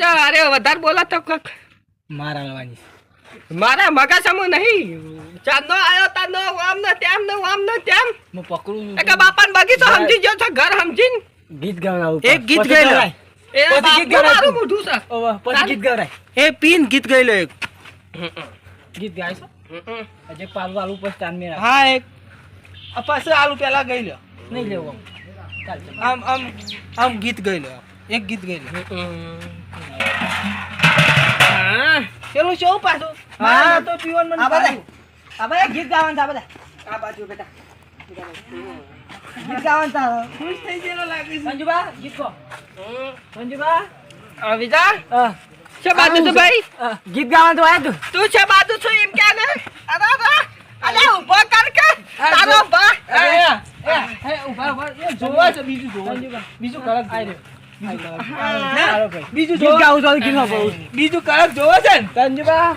તો અરે વધારે બોલો તો કોક. મારા લવાની મારા મગજમાં નહીં. ચાંદનો આયો તાંદનો આમ ને તેમ ને આમ ને તેમ હું પકડું એ કે બાપાને બગીચો સમજી ગયો છે ઘર સમજીને. ગીત ગવડાવું એક ગીત ગાઈ. એ પછી ગીત ગવડાવ. મોઢું છે. ઓવા, પછી ગીત ગવડાય એ પીન ગીત ગાઈ લો એક. ગીત ગાય છો? હજી પાલું આલુ પછી તાન મે હા એક. આ પાછું આલુ પેલા ગઈ લો નહીં લેવો. આમ આમ આમ ગીત ગઈ લો એક ગીત ગઈ પેલું શું પાછું? હા. તો પીવન મને આ બધા. આ બધા ગીત ગાવાનું આ બધા. આ બાજુ બેટા. ગીત ગાવાનું છે ખુશ થઈ ગયેલો લાગે છે. સંજુબા ગીત ગો. સંજુબા અવિજા હા. છે બાજુ છે ભાઈ? ગીત ગાવાનું તો આયા તું. તું છે બાજુ છું એમ કે ને? અરે અરે. અરે ઊભો કર કે. તારો બા એ, એ, ઊભા, ઊભા. જોવો છે, બીજું જોવો. બીજું કડક આઈ રહ્યો. બીજું ગીત જોવો. ગાવું તો ગીત બહુ બીજું કડક જોવો છે ને. સંજુબા.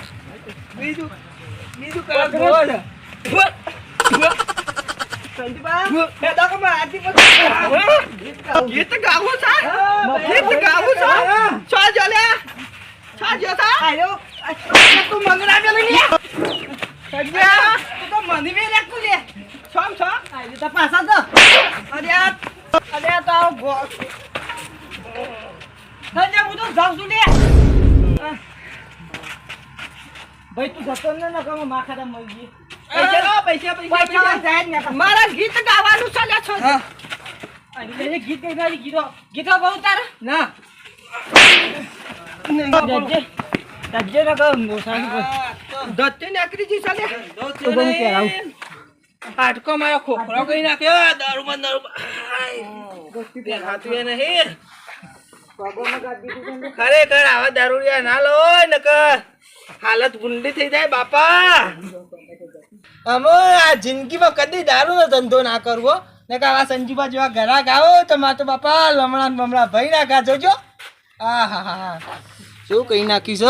બીજું બીજું કડક જોવો છે. ગીત ગાવું છે. ગીત ગાવું છે. છો જો લે છો જો આયો. તું મંગળા મે લઈ લે તું તો મને મે તું લે. છોમ છો? આયો તો પાછા તો. અરે અરે તો આવો સંજય, હું તો જાઉં છું લે. ભાઈ તું જતો ને નકામો માખાડા મળી ગઈ. પૈસા પૈસા પૈસા જાય જ નકા. મારા ગીત ગાવાનું છે લે છો. પેલી ગીત ગઈ ગીતો. ગીતો બહુ તારા. ના. જજે જજે ને કહું મોસાની. દત્તે નકરી જી ચાલે તો ગમે ત્યારે આવું. હાટકો મારો ખોખરો કઈ નાખ્યો. દારૂમાં દારૂ હાથું એ નહીં ખરેખર આવા દારૂડિયા ના લો નકર. હાલત ગુંડી થઈ જાય બાપા. અમે આ જિંદગીમાં કદી દારૂ નો ધંધો ના કરવો. ને કે આવા સંજીવા જેવા ઘરાક આવો તો મારે તો બાપા લમણા બમણા ભાઈ નાખા જોજો. આ હા હા. હા શું કહી નાખીશ